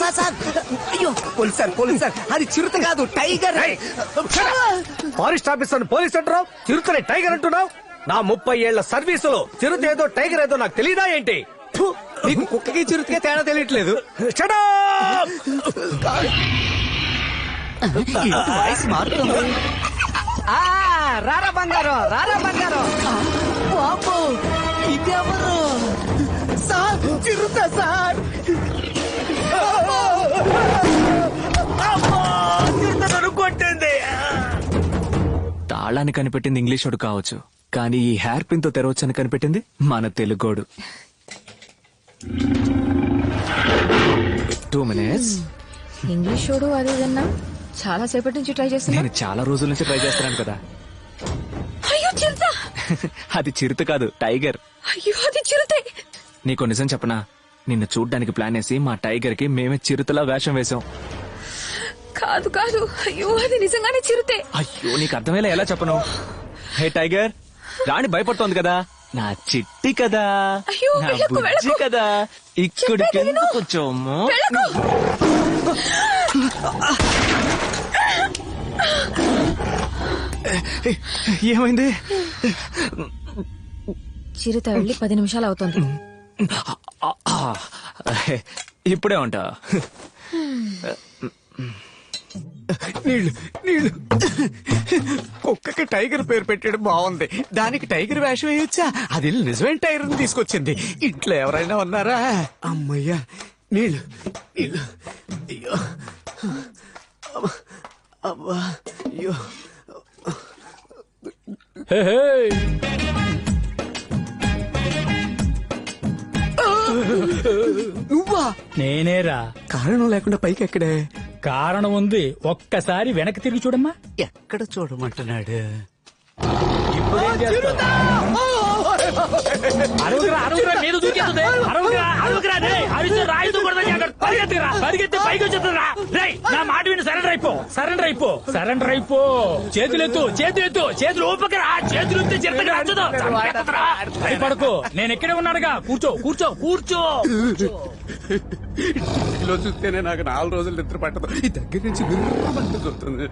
Sir sir. అయ్యో. Police sir police sir. అది చిరుత కాదు టైగర్. ఫారెస్ట్ ఆఫీసర్ పోలీస్ అంటున్నావు? చిరుతని టైగర్ అంటున్నావు? నా ముప్పై ఏళ్ళ సర్వీసులో చిరుత ఏదో టైగర్ ఏదో నాకు తెలియదా ఏంటి? నీకు కుక్కకి చిరుతకే తేడా తెలియట్లేదు. రారా బంగారం రారా బంగారం. ఇదెవరు? సార్ చిరుత సార్. తాళాన్ని కనిపెట్టింది ఇంగ్లీష్ వాడు కావచ్చు. కానీ ఈ హెయిర్ పిన్తో తెరవచ్చని కనిపెట్టింది మన తెలుగోడు. టూ మినిట్స్ ఇంగ్లీష్ వాడు అది ఇదన్నా? చాలా సేపటి నుంచి ట్రై చేస్తున్నా. నేను చాలా రోజుల నుంచి ట్రై చేస్తున్నాను కదా. అయ్యో చిరుత! అది చిరుత కాదు టైగర్. అయ్యో అది చిరుతే! నీకు నిజం చెప్పనా? నిన్ను చూడ్డానికి ప్లాన్ వేసి మా టైగర్కి మేమే చిరుతలా వేషం వేశాం. కాదు కాదు. అయ్యో అది నిజంగానే చిరుతే. అయ్యో నీకు అర్థమయ్యేలా ఎలా చెప్పను? హే టైగర్ రాణి భయపడుతోంది కదా. నా చిట్టి కదా. అయ్యో, నా వెళ్ళకు, బుజ్జి వెళ్ళకు. కదా. ఇక్కడికి చెప్పేది విను. వచ్చాము వెళ్ళకు. ఏమైంది? చిరుత వెళ్ళి పది నిమిషాలు అవుతుంది. ఆ, ఆ, ఇప్పుడే ఉంటా. నీళ్ళు నీళ్ళు. కుక్కకి టైగర్ పేరు పెట్టడం బాగుంది. దానికి టైగర్ వేషం వేయొచ్చా? అది నిజమైన టైగర్ తీసుకొచ్చింది. ఇంట్లో ఎవరైనా ఉన్నారా? అమ్మయ్యా నీళ్ళు నీళ్ళు. అయ్యో. అబ్బా, అయ్యో. నువ్వా? నేనేరా. కారణం లేకుండా పైకి ఎక్కడే కారణం ఉంది. ఒక్కసారి వెనక్కి తిరిగి చూడమ్మా. ఎక్కడ చూడమంటున్నాడు? ఇప్పుడేం చేస్తావు? అరవకురా, అరవకురా, మీద దూకేస్తుంది. అరవకురా, అరవకురా, రే అరిస్తే రాయితో కొడతా జాగ్రత్త. పరిగెత్తురా, పరిగెత్తి పైకి వచ్చేస్తుందిరా. రేయ్, నా మాట విని సరెండర్ అయిపో సరెండర్ అయిపో సరెండర్ అయిపో చేతులెత్తు చేతులెత్తు చేతులు ఊపకరా చేతులు ఎత్తే చిరతగా నచ్చదు భయపడకు నేను ఇక్కడే ఉన్నాడుగా కూర్చో కూర్చో కూర్చో లో చూస్తేనే నాకు నాలుగు రోజులు నిద్ర పట్టదు ఈ దగ్గర నుంచి విర్రమంట చూస్తుంది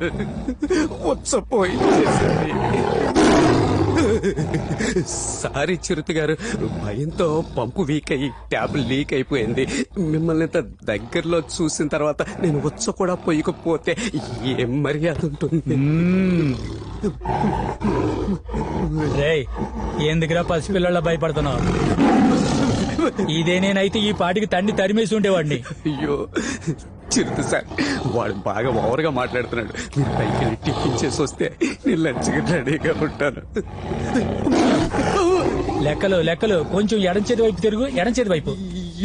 ఉచ్చపోయి సారీ చిరుత గారు. భయంతో పంపు వీక్ అయ్యి ట్యాబ్ లీక్ అయిపోయింది. మిమ్మల్ని ఇంత దగ్గరలో చూసిన తర్వాత నేను ఉచ్చ కూడా పోయకపోతే ఏం మర్యాద ఉంటుంది? రేయ్ ఎందుకురా పసిపిల్లల భయపడుతున్నావు? ఇదే నేనైతే ఈ పాటికి తండ్రి తరిమేసి ఉండేవాడిని. అయ్యో చిరుత సార్ వాడు బాగా ఓవర్గా మాట్లాడుతున్నాడు. మీరు పైకి వెళ్ళి టిఫిన్ చేసి వస్తే నేను లంచ్కి రెడీగా ఉంటాను. లెక్కలు లెక్కలు. కొంచెం ఎడం చేతి వైపు తిరుగు ఎడం చేతి వైపు.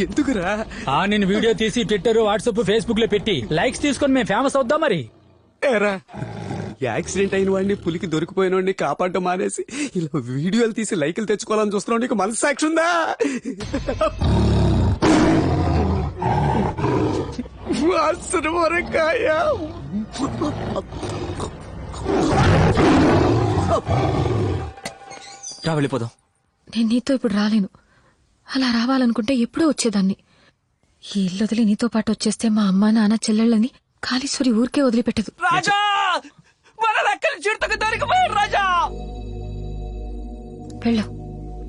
ఎందుకురా? ఆ నేను వీడియో తీసి ట్విట్టర్ వాట్సాప్ ఫేస్బుక్లో పెట్టి లైక్స్ తీసుకొని మేము ఫేమస్ అవుద్దాం మరి. యాక్సిడెంట్ అయిన వాడిని పులికి దొరికిపోయిన వాడిని కాపాడటం మానేసి ఇలా వీడియోలు తీసి లైకులు తెచ్చుకోవాలని చూస్తున్నావు. నీకు మనసు సాక్షి ఉందా? వాసన వరకాయ. రా వెళ్ళిపోదాం. నేను నీతో ఇప్పుడు రాలేను. అలా రావాలనుకుంటే ఎప్పుడో వచ్చేదాన్ని. ఈ ఇల్లు వదిలి నీతో పాటు వచ్చేస్తే మా అమ్మ నాన్న చెల్లెళ్ళని కాళీశ్వరి ఊరికే వదిలిపెట్టదు. రాజా! వెళ్ళు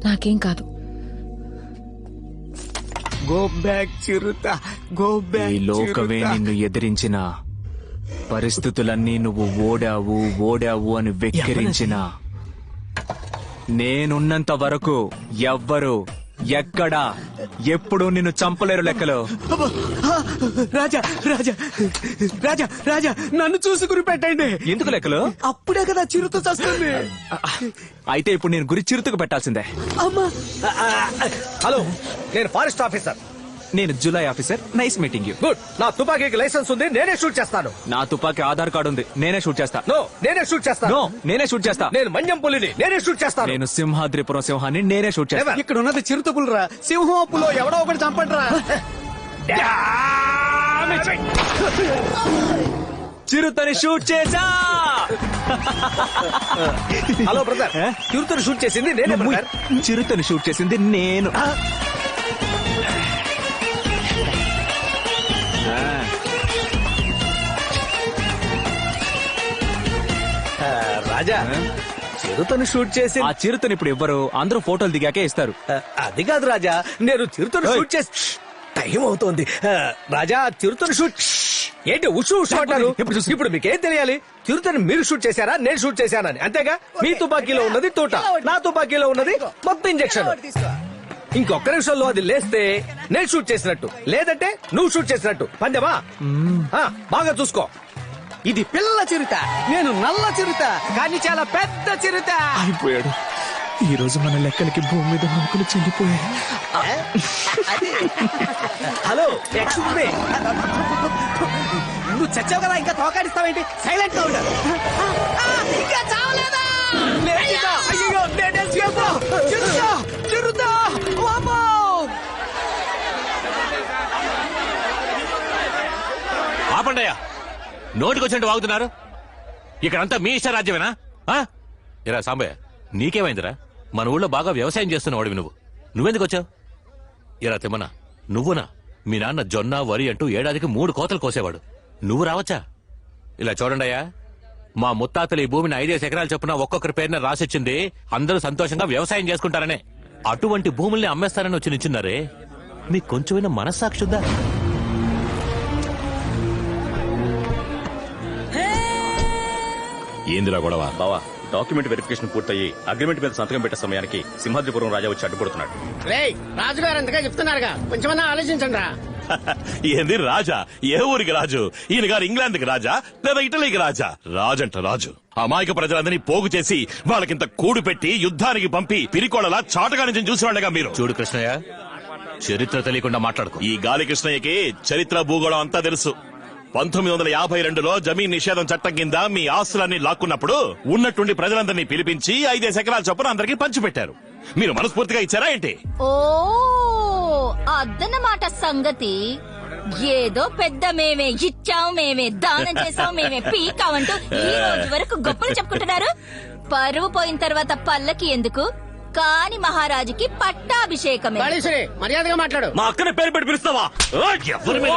నాకేం కాదు. గో బ్యాక్ చిరుత. గో ఈ లోకమే నిన్ను ఎదిరించిన. పరిస్థితులన్నీ నువ్వు ఓడావు ఓడావు అని వెక్కిరించిన. నేనున్నంత వరకు ఎవ్వరు ఎక్కడ ఎప్పుడు నిన్ను చంపలేరు లెక్కలో? రాజా రాజా రాజా రాజా నన్ను చూసి గురి పెట్టండి. ఎందుకు లెక్కలు? అప్పుడే కదా చిరుత చస్తుంది. అయితే ఇప్పుడు నేను గురి చిరుతకు పెట్టాల్సిందే. అమ్మా! హలో నేను ఫారెస్ట్ ఆఫీసర్. నేను July officer. Nice meeting you. Good. నా తుపాకీకి లైసెన్స్ ఉంది నేనే షూట్ చేస్తాను. నా తుపాకీ ఆధార్ కార్డు ఉంది నేనే షూట్ చేస్తా. నో నేనే షూట్ చేస్తాను నో నేనే షూట్ చేస్తా. నేను మన్యం పులిని నేనే షూట్ చేస్తాను. నేను సింహాద్రిపురం సింహాన్ని నేనే షూట్ చేస్తా. ఇక్కడ ఉన్నది చిరుత పులిరా సింహం అప్పులో ఎవడో ఒకటి చంపండి రా చిరుతని షూట్ చేసా. Hello brother. చిరుతను షూట్ చేసింది నేనే బ్రదర్. చిరుతని షూట్ చేసింది నేను. రాజా చిరుతను షూట్ చేసి ఆ చిరుతని ఇప్పుడు ఇవ్వరు అందరూ ఫోటోలు దిగాకే ఇస్తారు. అది కాదు రాజా నేను చిరుతను షూట్ చేసి టైం అవుతోంది. రాజా చిరుతను షూట్ ఏంటి ఉషు ఉషు అంటారు? ఇప్పుడు ఇప్పుడు మీకేం తెలియాలి? చిరుతను మీరు షూట్ చేశారా? నేను షూట్ చేశానని. అంతేగా? మీ తుపాకీలో ఉన్నది తోట. నా తుపాకీలో ఉన్నది మొత్తం ఇంజక్షన్ ఇంకొక నిమిషంలో అది లేస్తే నేను షూట్ చేసినట్టు. లేదంటే నువ్వు షూట్ చేసినట్టు. పందెమా ఆ, బాగా చూసుకో. ఇది పిల్ల చిరుత. నేను నల్ల చిరుత. కానీ చాలా పెద్ద చిరుత. అయిపోయాడు ఈ రోజు మన లెక్కలకి భూమి మీద నౌకలు చెల్లిపోయాయి. హలో ఎక్స్క్యూజ్ మీ నువ్వు చచ్చావు కదా ఇంకా తోకాడిస్తావేంటి? సైలెంట్గా ఉండాలి ఇంకా చావలేదా? అయ్యో! నేను. చిరుత! ఆపండయ్యా. నోటికొచ్చినట్టు వాగుతున్నారు? ఇక్కడంతా మీ ఇష్ట రాజ్యమేనా ఇరా సాంబయ్య నీకేమైందిరా? మన ఊళ్ళో బాగా వ్యవసాయం చేస్తున్నవాడివి నువ్వు. నువ్వెందుకు వచ్చావు ఇరా తిమ్మన నువ్వునా? మీ నాన్న జొన్న వరి అంటూ ఏడాదికి మూడు కోతలు కోసేవాడు. నువ్వు రావచ్చా? ఇలా చూడండియ్యా మా ముత్తాతలు ఈ భూమిని ఐదేసి ఎకరాలు చొప్పున ఒక్కొక్కరి పేరున రాసిచ్చింది అందరూ సంతోషంగా వ్యవసాయం చేసుకుంటారనే. అటువంటి భూముల్ని అమ్మేస్తారని వచ్చి నిల్చున్నారే మీకు కొంచెమైనా మనస్సాక్షుద్దా ఏందిరా గొడవ? బావా డాక్యుమెంట్ వెరిఫికేషన్ పూర్తయి అగ్రిమెంట్ మీద సంతకం పెట్టే సమయానికి సింహాద్రిపురం రాజా వచ్చి అడ్డుపడుతున్నాడు. రేయ్ రాజుగారు అంతగా చెప్తున్నారుగా. కొంచెమన్నా ఆలోచించండి రా ఏంది రాజా? ఏ ఊరికి రాజు? ఈయన గారు ఇంగ్లాండ్కి రాజా లేదా ఇటలీకి రాజా? రాజంట రాజు. అమాయక ప్రజలందరినీ పోగు చేసి వాళ్ళకింత కూడు పెట్టి యుద్ధానికి పంపి పిరికోళలా చాటగా నుంచి చూసేవాళ్ళగా మీరు. చూడు కృష్ణయ్య చరిత్ర తెలియకుండా మాట్లాడుకో. ఈ గాలి కృష్ణయ్యకి చరిత్ర భూగోళం అంతా తెలుసు. పంతొమ్మిది వందల యాభై రెండులో జమీన్ నిషేధం చట్టం కింద మీ ఆస్తులన్నీ లాక్కున్నప్పుడు ఉన్నట్టుండి ప్రజలందరినీ పిలిపించి ఐదేసి ఎకరాల చొప్పున అందరికీ పంచిపెట్టారు. మీరు మనస్ఫూర్తిగా ఇచ్చారా ఏంటి? ఓ అద్దనమాట సంగతి. ఏదో పెద్ద మేమే ఇచ్చాం మేమే దానం చేసాం మేమే పీకామంటూ ఈ రోజు వరకు గొప్పలు చెప్పుకుంటున్నారు. పరువు పోయిన తర్వాత పల్లకి ఎందుకు? కాని మహారాజుకి పట్టాభిషేకమే. కాళేశ్వరి మర్యాదగా మాట్లాడు. మా అక్కని పేరు పెట్టి పిలుస్తావా? ఎవరి మీద?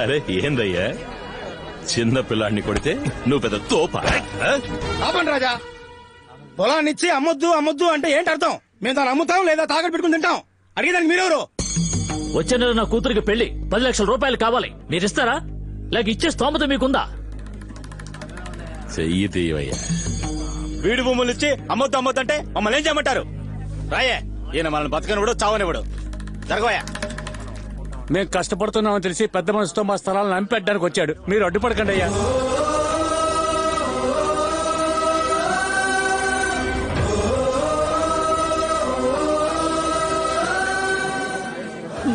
అరే ఏందయ్యా? చిన్న పిల్లాడిని కొడితే నువ్వు పెద్ద తోప? ఆ? ఆపండి రాజా. పొలాన్ని ఇచ్చి అమ్మొద్దు అమ్మొద్దు అంటే ఏంటి అర్థం? మేము దాన్ని అమ్ముతాం లేదా తాకట్టు పెట్టుకుని తింటాం? అడిగేదానికి మీరెవరు? వచ్చే నెల నా కూతురికి పెళ్ళి. పది లక్షల రూపాయలు కావాలి. మీరు ఇస్తారా? లేక ఇచ్చే స్తోమత మీకుందా? చెయ్యి తీయవయ్యా. వీడి భూములు ఇచ్చి అమ్మొద్దు అమ్మొద్దు అంటే మమ్మల్ని ఏం చేయమంటారు? రాయే ఈయన మనల్ని బతకనివ్వడు చావనివ్వడు. జరగవయ్యా. మేము కష్టపడుతున్నామని తెలిసి పెద్ద మనసుతో మా స్థలాలను అంపెట్టడానికి వచ్చాడు. మీరు అడ్డుపడకండి అయ్యా.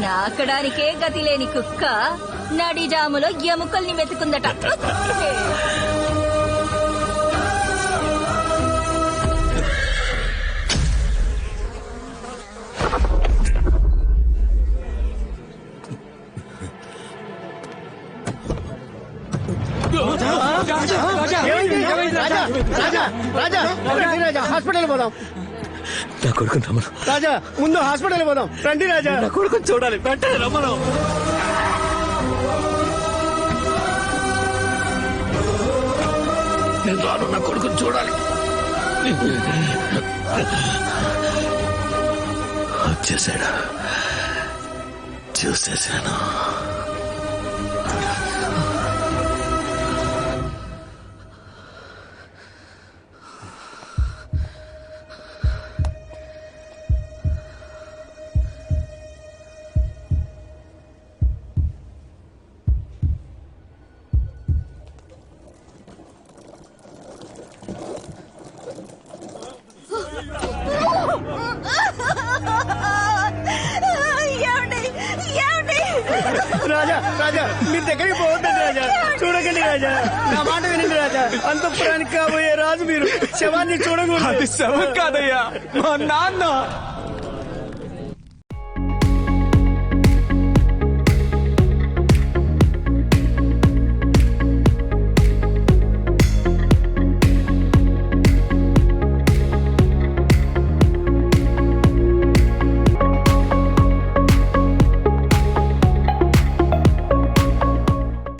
నాకడానికే గతి లేని కుక్క. నడిజాములో ఎముకల్ని వెతుకుందట. రాజా రాజా రాజా రండి రాజా హాస్పిటల్ పోదాం నా కొడుకు రమ్మను. రాజా ముందు హాస్పిటల్ పోదాం. రండి రాజా. నా కొడుకు చూడాలి. వెంటనే రమ్మను. నేను రాను నా కొడుకుని చూడాలి. వచ్చేసాడు? చూసేసాను. రాజా రాజా మీరు దగ్గరికి పోవద్దండి రాజా. చూడకండి రాజా. నా మాట వినండి రాజా. అంతఃపురానికి కాబోయే రాజు మీరు. శవాన్ని చూడకూడదు. అది శవం కాదయ్యా. మా నాన్న.